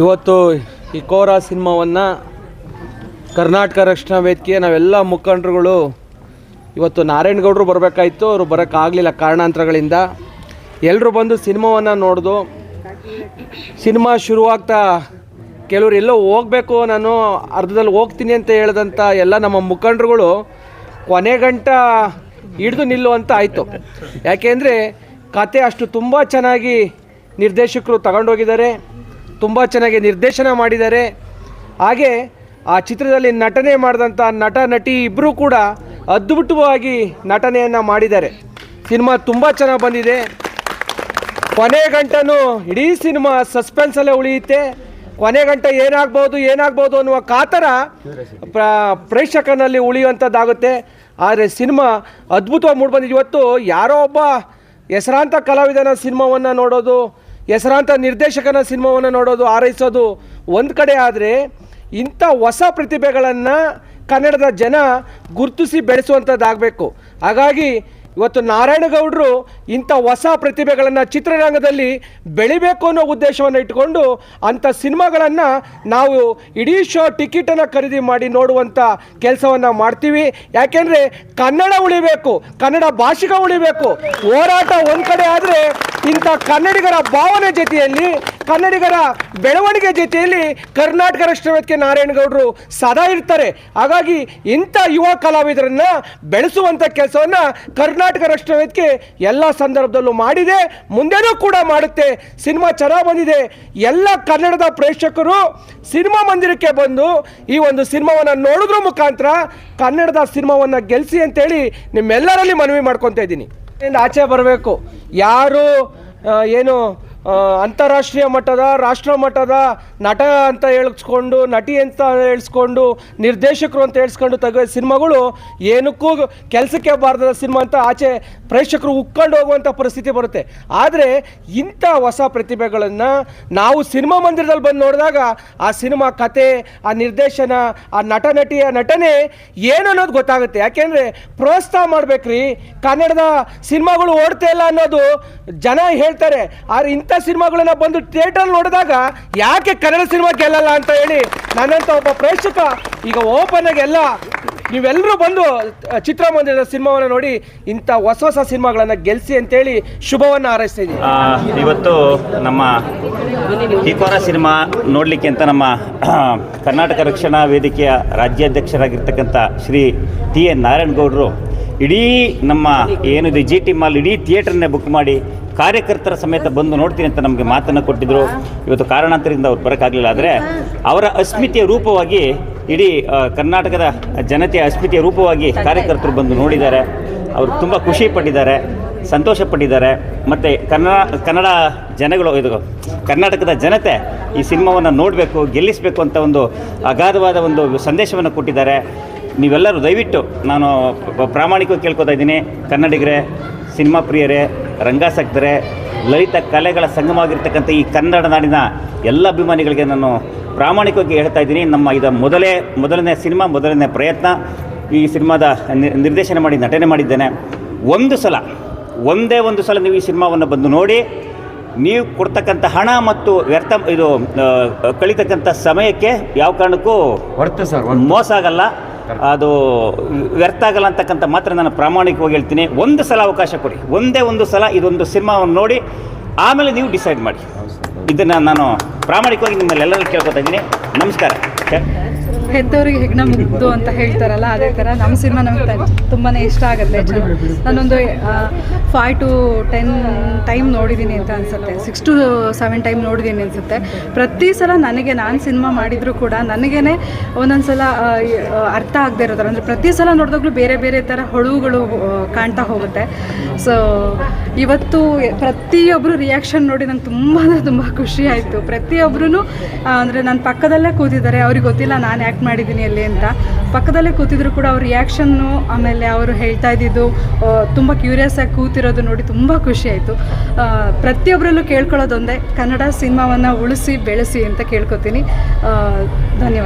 ಇವತ್ತು ಈ ಕೋರ ಸಿನಿಮಾವನ್ನು ಕರ್ನಾಟಕ ರಕ್ಷಣಾ ವೇದಿಕೆ ನಾವೆಲ್ಲ ಮುಖಂಡರುಗಳು ಇವತ್ತು ನಾರಾಯಣಗೌಡರು ಬರಬೇಕಾಯಿತು, ಅವರು ಬರೋಕ್ಕಾಗಲಿಲ್ಲ ಕಾರಣಾಂತರಗಳಿಂದ. ಎಲ್ಲರೂ ಬಂದು ಸಿನಿಮಾವನ್ನು ನೋಡಿದು. ಸಿನಿಮಾ ಶುರುವಾಗ್ತಾ ಕೆಲವರು ಎಲ್ಲೋ ಹೋಗಬೇಕು, ನಾನು ಅರ್ಧದಲ್ಲಿ ಹೋಗ್ತೀನಿ ಅಂತ ಹೇಳಿದಂಥ ಎಲ್ಲ ನಮ್ಮ ಮುಖಂಡರುಗಳು ಕೊನೆ ಗಂಟ ಹಿಡಿದು ನಿಲ್ಲುವಂತ ಆಯಿತು. ಯಾಕೆಂದರೆ ಕತೆ ಅಷ್ಟು ತುಂಬ ಚೆನ್ನಾಗಿ ನಿರ್ದೇಶಕರು ತಗೊಂಡೋಗಿದ್ದಾರೆ. ತುಂಬ ಚೆನ್ನಾಗಿ ನಿರ್ದೇಶನ ಮಾಡಿದ್ದಾರೆ. ಹಾಗೆ ಆ ಚಿತ್ರದಲ್ಲಿ ನಟನೆ ಮಾಡಿದಂಥ ನಟ, ನಟಿ ಇಬ್ಬರೂ ಕೂಡ ಅದ್ಭುತವಾಗಿ ನಟನೆಯನ್ನು ಮಾಡಿದ್ದಾರೆ. ಸಿನಿಮಾ ತುಂಬ ಚೆನ್ನಾಗಿ ಬಂದಿದೆ. ಕೊನೆ ಗಂಟನೂ ಇಡೀ ಸಿನಿಮಾ ಸಸ್ಪೆನ್ಸಲ್ಲೇ ಉಳಿಯುತ್ತೆ. ಕೊನೆ ಗಂಟೆ ಏನಾಗ್ಬೋದು ಏನಾಗ್ಬೋದು ಅನ್ನುವ ಕಾತರ ಪ್ರ- ಪ್ರೇಕ್ಷಕನಲ್ಲಿ ಉಳಿಯುವಂಥದ್ದಾಗುತ್ತೆ. ಆದರೆ ಸಿನಿಮಾ ಅದ್ಭುತವಾಗಿ ಮೂಡಿಬಂದಿದೆ ಇವತ್ತು ಯಾರೋ ಒಬ್ಬ ಹೆಸರಾಂತ ಕಲಾವಿದನ ಸಿನಿಮಾವನ್ನು ನೋಡೋದು ಹೆಸರಾಂತ ನಿರ್ದೇಶಕನ ಸಿನಿಮಾವನ್ನು ನೋಡೋದು ಆರೈಸೋದು ಒಂದು ಕಡೆ ಆದರೆ ಇಂಥ ಹೊಸ ಪ್ರತಿಭೆಗಳನ್ನು ಕನ್ನಡದ ಜನ ಗುರುತಿಸಿ ಬೆಳೆಸುವಂಥದ್ದಾಗಬೇಕು. ಹಾಗಾಗಿ ಇವತ್ತು ನಾರಾಯಣಗೌಡರು ಇಂಥ ಹೊಸ ಪ್ರತಿಭೆಗಳನ್ನು ಚಿತ್ರರಂಗದಲ್ಲಿ ಬೆಳಿಬೇಕು ಅನ್ನೋ ಉದ್ದೇಶವನ್ನು ಇಟ್ಕೊಂಡು ಅಂಥ ಸಿನಿಮಾಗಳನ್ನು ನಾವು ಇಡೀ ಶೋ ಟಿಕೆಟನ್ನು ಖರೀದಿ ಮಾಡಿ ನೋಡುವಂಥ ಕೆಲಸವನ್ನು ಮಾಡ್ತೀವಿ. ಯಾಕೆಂದರೆ ಕನ್ನಡ ಉಳಿಬೇಕು, ಕನ್ನಡ ಭಾಷಿಕ ಉಳಿಬೇಕು. ಹೋರಾಟ ಒಂದು ಕಡೆ ಆದರೆ ಇಂಥ ಕನ್ನಡಿಗರ ಭಾವನೆ ಜೊತೆಯಲ್ಲಿ, ಕನ್ನಡಿಗರ ಬೆಳವಣಿಗೆ ಜೊತೆಯಲ್ಲಿ ಕರ್ನಾಟಕ ರಾಷ್ಟ್ರ ನಾರಾಯಣಗೌಡರು ಸದಾ ಇರ್ತಾರೆ. ಹಾಗಾಗಿ ಇಂಥ ಯುವ ಕಲಾವಿದರನ್ನ ಬೆಳೆಸುವಂಥ ಕೆಲಸವನ್ನು ಕರ್ನಾಟಕ ರಾಷ್ಟ್ರ ವೇದಿಕೆ ಎಲ್ಲ ಸಂದರ್ಭದಲ್ಲೂ ಮಾಡಿದೆ, ಮುಂದೆನೂ ಕೂಡ ಮಾಡುತ್ತೆ. ಸಿನಿಮಾ ಚೆನ್ನಾಗಿ ಬಂದಿದೆ. ಎಲ್ಲ ಕನ್ನಡದ ಪ್ರೇಕ್ಷಕರು ಸಿನಿಮಾ ಮಂದಿರಕ್ಕೆ ಬಂದು ಈ ಒಂದು ಸಿನಿಮಾವನ್ನು ನೋಡೋದ್ರ ಮುಖಾಂತರ ಕನ್ನಡದ ಸಿನಿಮಾವನ್ನು ಗೆಲ್ಲಿಸಿ ಅಂತೇಳಿ ನಿಮ್ಮೆಲ್ಲರಲ್ಲಿ ಮನವಿ ಮಾಡ್ಕೊತಾ ಇದ್ದೀನಿ. ಇಂದ ಆಚೆ ಬರಬೇಕು. ಯಾರು ಏನು ಅಂತಾರಾಷ್ಟ್ರೀಯ ಮಟ್ಟದ, ರಾಷ್ಟ್ರ ಮಟ್ಟದ ನಟ ಅಂತ ಹೇಳಿಸ್ಕೊಂಡು, ನಟಿ ಅಂತ ಹೇಳಿಸ್ಕೊಂಡು, ನಿರ್ದೇಶಕರು ಅಂತ ಹೇಳಿಸ್ಕೊಂಡು ತೆಗ ಸಿನಿಮಾಗಳು ಏನಕ್ಕೂ ಕೆಲಸಕ್ಕೆ ಬಾರದ ಸಿನಿಮಾ ಅಂತ ಆಚೆ ಪ್ರೇಕ್ಷಕರು ಉಕ್ಕೊಂಡು ಹೋಗುವಂಥ ಪರಿಸ್ಥಿತಿ ಬರುತ್ತೆ. ಆದರೆ ಇಂಥ ಹೊಸ ಪ್ರತಿಭೆಗಳನ್ನು ನಾವು ಸಿನಿಮಾ ಮಂದಿರದಲ್ಲಿ ಬಂದು ನೋಡಿದಾಗ ಆ ಸಿನಿಮಾ ಕತೆ, ಆ ನಿರ್ದೇಶನ, ಆ ನಟ ನಟಿಯ ನಟನೆ ಏನು ಅನ್ನೋದು ಗೊತ್ತಾಗುತ್ತೆ. ಯಾಕೆಂದರೆ ಪ್ರೋತ್ಸಾಹ ಮಾಡಬೇಕ್ರಿ. ಕನ್ನಡದ ಸಿನಿಮಾಗಳು ಓಡ್ತಾ ಇಲ್ಲ ಅನ್ನೋದು ಜನ ಹೇಳ್ತಾರೆ. ಆದರೆ ಇಂಥ ಸಿನಿಮಾಗಳನ್ನ ಬಂದು ಥಿಯೇಟರ್ ನೋಡಿದಾಗ ಯಾಕೆ ಕನ್ನಡ ಸಿನಿಮಾ ಗೆಲ್ಲಲ್ಲ ಅಂತ ಹೇಳಿ ನನ್ನಂತ ಒಬ್ಬ ಪ್ರೇಕ್ಷಕ ಈಗ ಓಪನ್ ಆಗಿ ಎಲ್ಲ ನೀವೆಲ್ಲರೂ ಬಂದು ಚಿತ್ರಮಂದಿರದ ಸಿನಿಮಾವನ್ನು ನೋಡಿ ಇಂಥ ಹೊಸ ಹೊಸ ಸಿನಿಮಾಗಳನ್ನು ಗೆಲ್ಲಿಸಿ ಅಂತೇಳಿ ಶುಭವನ್ನು ಹಾರೈಸ್ತೀನಿ ಇವತ್ತು ನಮ್ಮ ಈಕೋರ ಸಿನಿಮಾ ನೋಡಲಿಕ್ಕೆ ಅಂತ ನಮ್ಮ ಕರ್ನಾಟಕ ರಕ್ಷಣಾ ವೇದಿಕೆಯ ರಾಜ್ಯಾಧ್ಯಕ್ಷರಾಗಿರ್ತಕ್ಕಂಥ ಶ್ರೀ ಟಿ ಎನ್ ನಾರಾಯಣಗೌಡರು ಇಡೀ ನಮ್ಮ ಏನಿದೆ ಜಿ ಟಿ ಮಾಲ್ ಇಡೀ ಥಿಯೇಟ್ರನ್ನೇ ಬುಕ್ ಮಾಡಿ ಕಾರ್ಯಕರ್ತರ ಸಮೇತ ಬಂದು ನೋಡ್ತೀನಿ ಅಂತ ನಮಗೆ ಮಾತನ್ನು ಕೊಟ್ಟಿದ್ದರು ಇವತ್ತು ಕಾರಣಾಂತರದಿಂದ ಅವ್ರು ಬರೋಕ್ಕಾಗಲಿಲ್ಲ. ಆದರೆ ಅವರ ಅಸ್ಮಿತೆಯ ರೂಪವಾಗಿ ಇಡೀ ಕರ್ನಾಟಕದ ಜನತೆಯ ಅಸ್ಮಿತೆಯ ರೂಪವಾಗಿ ಕಾರ್ಯಕರ್ತರು ಬಂದು ನೋಡಿದ್ದಾರೆ. ಅವರು ತುಂಬ ಖುಷಿ ಪಟ್ಟಿದ್ದಾರೆ, ಸಂತೋಷ ಪಟ್ಟಿದ್ದಾರೆ. ಮತ್ತು ಕನ್ನಡ ಕನ್ನಡ ಜನಗಳು, ಇದು ಕರ್ನಾಟಕದ ಜನತೆ ಈ ಸಿನಿಮಾವನ್ನು ನೋಡಬೇಕು, ಗೆಲ್ಲಿಸಬೇಕು ಅಂತ ಒಂದು ಅಗಾಧವಾದ ಒಂದು ಸಂದೇಶವನ್ನು ಕೊಟ್ಟಿದ್ದಾರೆ. ನೀವೆಲ್ಲರೂ ದಯವಿಟ್ಟು ನಾನು ಪ್ರಾಮಾಣಿಕವಾಗಿ ಕೇಳ್ಕೊತಾ ಇದ್ದೀನಿ. ಕನ್ನಡಿಗರೇ, ಸಿನಿಮಾ ಪ್ರಿಯರೇ ರಂಗಾಸಕ್ತರೇ ಲಲಿತ ಕಲೆಗಳ ಸಂಗಮವಾಗಿರ್ತಕ್ಕಂಥ ಈ ಕನ್ನಡ ನಾಡಿನ ಎಲ್ಲ ಅಭಿಮಾನಿಗಳಿಗೆ ನಾನು ಪ್ರಾಮಾಣಿಕವಾಗಿ ಹೇಳ್ತಾ ಇದ್ದೀನಿ. ನಮ್ಮ ಇದು ಮೊದಲೇ ಮೊದಲನೇ ಸಿನಿಮಾ ಮೊದಲನೇ ಪ್ರಯತ್ನ. ಈ ಸಿನಿಮಾದ ನಿರ್ದೇಶನ ಮಾಡಿ ನಟನೆ ಮಾಡಿದ್ದೇನೆ. ಒಂದು ಸಲ ಒಂದೇ ಒಂದು ಸಲ ನೀವು ಈ ಸಿನಿಮಾವನ್ನು ಬಂದು ನೋಡಿ ನೀವು ಕೊಡ್ತಕ್ಕಂಥ ಹಣ ಮತ್ತು ವ್ಯರ್ಥ ಇದು ಕಳಿತಕ್ಕಂಥ ಕಳೀತಕ್ಕಂಥ ಸಮಯಕ್ಕೆ ಯಾವ ಕಾರಣಕ್ಕೂ ಹೊರತು ಸರ್ ಮೋಸ ಆಗಲ್ಲ. ಅದು ವ್ಯರ್ಥ ಆಗಲ್ಲ ಅಂತಕ್ಕಂಥ ಮಾತ್ರ ನಾನು ಪ್ರಾಮಾಣಿಕವಾಗಿ ಹೇಳ್ತೀನಿ. ಒಂದು ಸಲ ಅವಕಾಶ ಕೊಡಿ. ಒಂದೇ ಒಂದು ಸಲ ಇದೊಂದು ಸಿನಿಮಾವನ್ನು ನೋಡಿ ಆಮೇಲೆ ನೀವು ಡಿಸೈಡ್ ಮಾಡಿ. ಇದನ್ನು ನಾನು ಪ್ರಾಮಾಣಿಕವಾಗಿ ನಿಮ್ಮಲ್ಲೆಲ್ಲರೂ ಕೇಳ್ಕೊತಾ ಇದ್ದೀನಿ. ನಮಸ್ಕಾರ. ಹೆತ್ತವರಿಗೆ ಹೆಗ್ಣ ಮುಗ್ದು ಅಂತ ಹೇಳ್ತಾರಲ್ಲ, ಅದೇ ಥರ ನಮ್ಮ ಸಿನಿಮಾ ನಮಗೆ ತುಂಬಾ ಇಷ್ಟ ಆಗುತ್ತೆ ನಾನೊಂದು ಫೈ ಟು ಟೆನ್ ಟೈಮ್ ನೋಡಿದ್ದೀನಿ ಅಂತ ಅನಿಸುತ್ತೆ. ಸಿಕ್ಸ್ ಟು ಸೆವೆನ್ ಟೈಮ್ ನೋಡಿದ್ದೀನಿ ಅನಿಸುತ್ತೆ. ಪ್ರತಿ ಸಲ ನನಗೆ ನಾನು ಸಿನಿಮಾ ಮಾಡಿದರೂ ಕೂಡ ನನಗೇ ಒಂದೊಂದು ಸಲ ಅರ್ಥ ಆಗದೆ ಇರೋ ಅಂದರೆ ಪ್ರತಿ ಸಲ ನೋಡಿದಾಗಲೂ ಬೇರೆ ಬೇರೆ ಥರ ಹೊಳುಗಳು ಕಾಣ್ತಾ ಹೋಗುತ್ತೆ. ಸೊ ಇವತ್ತು ಪ್ರತಿಯೊಬ್ಬರು ರಿಯಾಕ್ಷನ್ ನೋಡಿ ನಂಗೆ ತುಂಬ ತುಂಬ ಖುಷಿ ಆಯಿತು. ಪ್ರತಿಯೊಬ್ಬರೂ ಅಂದರೆ ನನ್ನ ಪಕ್ಕದಲ್ಲೇ ಕೂತಿದ್ದಾರೆ ಅವ್ರಿಗೆ ಗೊತ್ತಿಲ್ಲ ನಾನು ಆ್ಯಕ್ಟ್ ಮಾಡಿದ್ದೀನಿ ಅಲ್ಲಿ ಅಂತ. ಪಕ್ಕದಲ್ಲೇ ಕೂತಿದ್ರು ಕೂಡ ಅವ್ರ ರಿಯಾಕ್ಷನ್ನು ಆಮೇಲೆ ಅವರು ಹೇಳ್ತಾ ಇದ್ದಿದ್ದು ತುಂಬ ಕ್ಯೂರಿಯಸ್ ಆಗಿ ಕೂತಿರೋದು ನೋಡಿ ತುಂಬ ಖುಷಿ ಆಯಿತು. ಪ್ರತಿಯೊಬ್ಬರಲ್ಲೂ ಕೇಳ್ಕೊಳ್ಳೋದೊಂದೇ ಕನ್ನಡ ಸಿನಿಮಾವನ್ನು ಉಳಿಸಿ, ಬೆಳೆಸಿ ಅಂತ ಕೇಳ್ಕೊತೀನಿ. ಧನ್ಯವಾದ.